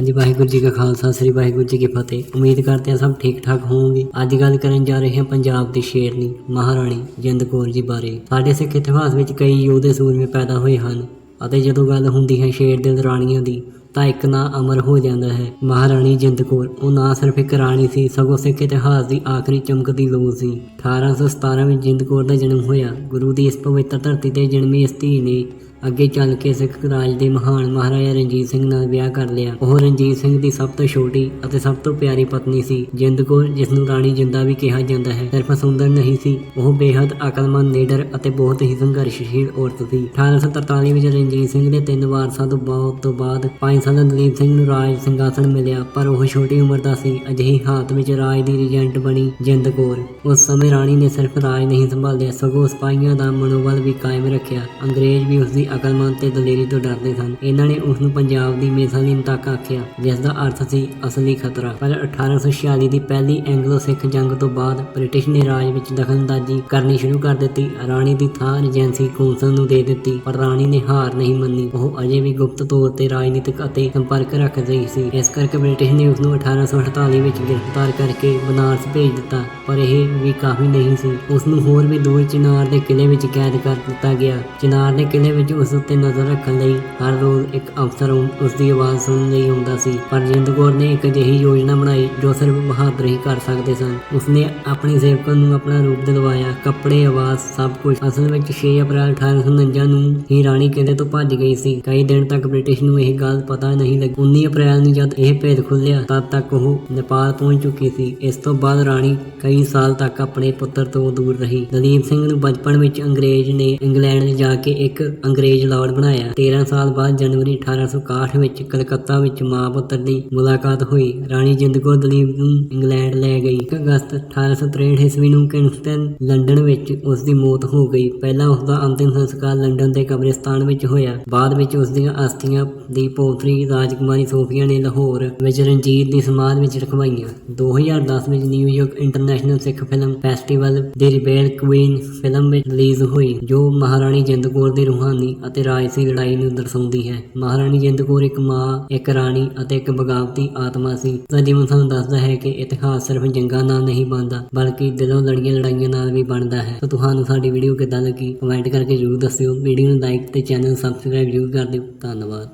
ਹਾਂਜੀ, ਵਾਹਿਗੁਰੂ ਜੀ ਕਾ ਖਾਲਸਾ, ਸ੍ਰੀ ਵਾਹਿਗੁਰੂ ਜੀ ਕੀ ਫਤਿਹ। ਉਮੀਦ ਕਰਦੇ ਹਾਂ ਸਭ ਠੀਕ ਠਾਕ ਹੋਵੋਗੇ। ਅੱਜ ਗੱਲ ਕਰਨ ਜਾ ਰਹੇ ਹਾਂ ਪੰਜਾਬ ਦੀ ਸ਼ੇਰਨੀ, ਮਹਾਰਾਣੀ ਜਿੰਦ ਕੌਰ ਜੀ ਬਾਰੇ। ਸਾਡੇ ਸਿੱਖ ਇਤਿਹਾਸ ਵਿੱਚ ਕਈ ਯੋਧੇ ਸੂਰਮੇ ਪੈਦਾ ਹੋਏ ਹਨ ਅਤੇ ਜਦੋਂ ਗੱਲ ਹੁੰਦੀ ਹੈ ਸ਼ੇਰ ਦੇ ਰਾਣੀਆਂ ਦੀ, ਤਾਂ ਇੱਕ ਨਾਂ ਅਮਰ ਹੋ ਜਾਂਦਾ ਹੈ, ਮਹਾਰਾਣੀ ਜਿੰਦ ਕੌਰ। ਉਹ ਨਾ ਸਿਰਫ ਇੱਕ ਰਾਣੀ ਸੀ, ਸਗੋਂ ਸਿੱਖ ਇਤਿਹਾਸ ਦੀ ਆਖਰੀ ਚਮਕਦੀ ਲੋ ਸੀ। 1817 ਵਿੱਚ ਜਿੰਦ ਕੌਰ ਦਾ ਜਨਮ ਹੋਇਆ। ਗੁਰੂ ਦੀ ਇਸ ਪਵਿੱਤਰ ਧਰਤੀ ਤੇ ਜਨਮੀ ਇਸ ਧੀ ਨੇ ਅੱਗੇ ਚੱਲ ਕੇ ਸਿੱਖ ਰਾਜ ਦੇ ਮਹਾਨ ਮਹਾਰਾਜਾ ਰਣਜੀਤ ਸਿੰਘ ਨਾਲ ਵਿਆਹ ਕਰ ਲਿਆ। ਉਹ ਰਣਜੀਤ ਸਿੰਘ ਦੀ ਸਭ ਤੋਂ ਛੋਟੀ ਅਤੇ ਸਭ ਤੋਂ ਪਿਆਰੀ ਪਤਨੀ ਸੀ। ਜਿੰਦ ਕੌਰ ਜਿਸ ਨੂੰ ਰਾਣੀ ਜਿੰਦਾ ਵੀ ਕਿਹਾ ਜਾਂਦਾ ਹੈ, ਸਿਰਫ ਸੁੰਦਰ ਨਹੀਂ ਸੀ। ਉਹ ਬੇਹੱਦ ਅਕਲਮੰਦ ਲੀਡਰ ਅਤੇ ਬਹੁਤ ਹੀ ਸੰਘਰਸ਼ਸ਼ੀਲ ਔਰਤ ਸੀ। 1843 ਵਿੱਚ ਰਣਜੀਤ ਸਿੰਘ ਦੇ ਤਿੰਨ ਵਾਰਸਾਂ ਤੋਂ ਬਹੁਤ ਤੋਂ ਬਾਅਦ ਪੰਜ ਸਾਲਾਂ ਦਲੀਪ ਸਿੰਘ ਨੂੰ ਰਾਜ ਸਿੰਘਾਸਣ ਮਿਲਿਆ, ਪਰ ਉਹ ਛੋਟੀ ਉਮਰ ਦਾ ਸੀ। ਅਜਿਹੀ ਹਾਲਤ ਵਿੱਚ ਰਾਜ ਦੀ ਰੀਜੈਂਟ ਬਣੀ ਜਿੰਦ ਕੌਰ ਉਸ ਸਮੇਂ ਰਾਣੀ ਨੇ ਸਿਰਫ ਰਾਜ ਨਹੀਂ ਸੰਭਾਲਿਆ, ਸਗੋਂ ਸਿਪਾਹੀਆਂ ਦਾ ਮਨੋਬਲ ਵੀ ਕਾਇਮ ਰੱਖਿਆ। ਅੰਗਰੇਜ਼ ਵੀ ਉਸ ਦੀ ਅਕਲਮੰਦ ਤੇ ਦਲੇਰੀ ਤੋਂ ਡਰਦੇ ਸਨ। ਇਹਨਾਂ ਨੇ ਉਸ ਨੂੰ ਪੰਜਾਬ ਦੀ ਮੇਸਾਲੀਨ ਤੱਕ ਆਖਿਆ, ਜਿਸ ਦਾ ਅਰਥ ਸੀ ਅਸਲੀ ਖਤਰਾ। ਪਰ 1846 ਦੀ ਪਹਿਲੀ ਐਂਗਲੋ ਸਿੱਖ ਜੰਗ ਤੋਂ ਬਾਅਦ ਬ੍ਰਿਟਿਸ਼ ਨੇ ਰਾਜ ਵਿੱਚ ਦਖਲਅੰਦਾਜ਼ੀ ਕਰਨੀ ਸ਼ੁਰੂ ਕਰ ਦਿੱਤੀ। ਰਾਣੀ ਦੀ ਥਾਂ ਏਜੰਸੀ ਕੌਂਸਲ ਨੂੰ ਦੇ ਦਿੱਤੀ, ਪਰ ਰਾਣੀ ਨੇ ਹਾਰ ਨਹੀਂ ਮੰਨੀ। ਉਹ ਅਜੇ ਵੀ ਗੁਪਤ ਤੌਰ ਤੇ ਰਾਜਨੀਤਿਕ ਅਤੇ ਸੰਪਰਕ ਰੱਖ ਰਹੀ ਸੀ। ਇਸ ਕਰਕੇ ਬ੍ਰਿਟਿਸ਼ ਨੇ ਉਸ ਨੂੰ 1848 ਵਿੱਚ ਗ੍ਰਿਫਤਾਰ ਕਰਕੇ ਬਨਾਰਸ ਭੇਜ ਦਿੱਤਾ, ਪਰ ਇਹ ਵੀ ਕਾਫੀ ਨਹੀਂ ਸੀ। ਉਸ ਨੂੰ ਹੋਰ ਵੀ ਦੂਰ ਚਿਨਾਰ ਦੇ ਕਿਲੇ ਵਿੱਚ ਕੈਦ ਕਰ ਦਿੱਤਾ ਗਿਆ। ਚਿਨਾਰ ਦੇ ਕਿਲੇ ਵਿੱਚ ਉਸ ਉੱਤੇ ਨਜ਼ਰ ਰੱਖਣ ਲਈ ਹਰ ਰੋਜ਼ ਇੱਕ ਅਫਸਰ ਉ- ਉਸ ਦੀ ਆਵਾਜ਼ ਸੁਣਨ ਲਈ ਆਉਂਦਾ ਸੀ। ਪਰ ਜਿੰਦ ਕੌਰ ਨੇ ਇੱਕ ਅਜਿਹੀ ਯੋਜਨਾ ਬਣਾਈ ਜੋ ਸਿਰਫ ਬਹਾਦਰ ਹੀ ਕਰ ਸਕਦੇ ਸਨ। ਉਸਨੇ ਆਪਣੇ ਸੇਵਕਾਂ ਨੂੰ ਆਪਣਾ ਰੂਪ ਦਿਲਵਾਇਆ। ਕੱਪੜੇ, ਆਵਾਜ਼, ਸਭ ਕੁਝ ਅਸਲ ਵਿੱਚ 6 ਅਪ੍ਰੈਲ 1849 ਨੂੰ ਹੀ ਰਾਣੀ ਕਿਲੇ ਤੋਂ ਭੱਜ ਗਈ ਸੀ। ਕਈ ਦਿਨ ਤੱਕ ਬ੍ਰਿਟਿਸ਼ ਨੂੰ ਇਹ ਗੱਲ ਪਤਾ ਨਹੀਂ ਲੱਗੀ। 19 ਅਪ੍ਰੈਲ ਨੂੰ ਜਦ ਇਹ ਭੇਦ ਖੁੱਲਿਆ ਤਦ ਤੱਕ ਉਹ ਨੇਪਾਲ ਪਹੁੰਚ ਚੁੱਕੀ ਸੀ। ਇਸ ਤੋਂ ਬਾਅਦ ਰਾਣੀ ਕਈ ਸਾਲ ਤੱਕ ਆਪਣੇ ਪੁੱਤਰ ਤੋਂ ਦੂਰ ਰਹੀ। ਦਲੀਪ ਸਿੰਘ ਨੂੰ ਬਚਪਨ ਵਿੱਚ ਅੰਗਰੇਜ਼ ਨੇ ਇੰਗਲੈਂਡ ਜਾ ਕੇ ਇੱਕ ਅੰਗਰੇਜ਼ ਲਾਰਡ ਬਣਾਇਆ। 13 ਸਾਲ ਬਾਅਦ ਜਨਵਰੀ 1861 ਵਿੱਚ ਕਲਕੱਤਾ ਵਿੱਚ ਮਾਂ ਪੁੱਤਰ ਦੀ ਮੁਲਾਕਾਤ ਹੋਈ। ਰਾਣੀ ਜਿੰਦ ਕੌਰ ਦਲੀਪ ਨੂੰ ਇੰਗਲੈਂਡ ਲੈ ਗਈ। 1 ਅਗਸਤ 1863 ਈਸਵੀ ਨੂੰ ਕਿੰਗਸਟਨ ਲੰਡਨ ਵਿੱਚ ਉਸ ਦੀ ਮੌਤ ਹੋ ਗਈ। ਪਹਿਲਾਂ ਉਸ ਦਾ ਅੰਤਿਮ ਸੰਸਕਾਰ ਲੰਡਨ ਦੇ ਕਬਰਿਸਤਾਨ ਵਿੱਚ ਹੋਇਆ। ਬਾਅਦ ਵਿੱਚ ਉਸ ਦੀਆਂ ਅਸਥੀਆਂ ਦੀ ਪੋਤਰੀ ਰਾਜਕੁਮਾਰੀ ਸੋਫੀਆ ਨੇ ਲਾਹੌਰ ਵਿੱਚ ਰਣਜੀਤ ਦੀ ਸਮਾਧ ਵਿੱਚ ਰਖਵਾਈਆਂ। 2010 ਵਿੱਚ New York International Sikh Film Festival ਦੀ ਰਿਬੇਲ ਕੁਈਨ ਫਿਲਮ ਵਿੱਚ ਰਿਲੀਜ਼ ਹੋਈ, ਜੋ ਮਹਾਰਾਣੀ ਜਿੰਦ ਕੌਰ ਦੀ ਰੂਹਾਨੀ ਅਤੇ ਰਾਜਸੀ ਲੜਾਈ ਨੂੰ ਦਰਸਾਉਂਦੀ ਹੈ। ਮਹਾਰਾਣੀ ਜਿੰਦ ਕੌਰ ਇੱਕ ਮਾਂ, ਇੱਕ ਰਾਣੀ ਅਤੇ ਇੱਕ ਬਗਾਵਤੀ ਆਤਮਾ ਸੀ। ਤਾਂ ਜਿਵੇਂ ਸਾਨੂੰ ਦੱਸਦਾ ਹੈ ਕਿ ਇਤਿਹਾਸ ਸਿਰਫ ਜੰਗਾਂ ਨਾਲ ਨਹੀਂ ਬਣਦਾ, ਬਲਕਿ ਦਿਲੋਂ ਲੜੀਆਂ ਲੜਾਈਆਂ ਨਾਲ ਵੀ ਬਣਦਾ ਹੈ। ਤਾਂ ਤੁਹਾਨੂੰ ਸਾਡੀ ਵੀਡੀਓ ਕਿੱਦਾਂ ਲੱਗੀ? ਕਮੈਂਟ ਕਰਕੇ ਜ਼ਰੂਰ ਦੱਸਿਓ। ਵੀਡੀਓ ਨੂੰ ਲਾਈਕ ਤੇ ਚੈਨਲ ਨੂੰ ਸਬਸਕ੍ਰਾਈਬ ਜ਼ਰੂਰ ਕਰ ਦਿਓ। ਧੰਨਵਾਦ।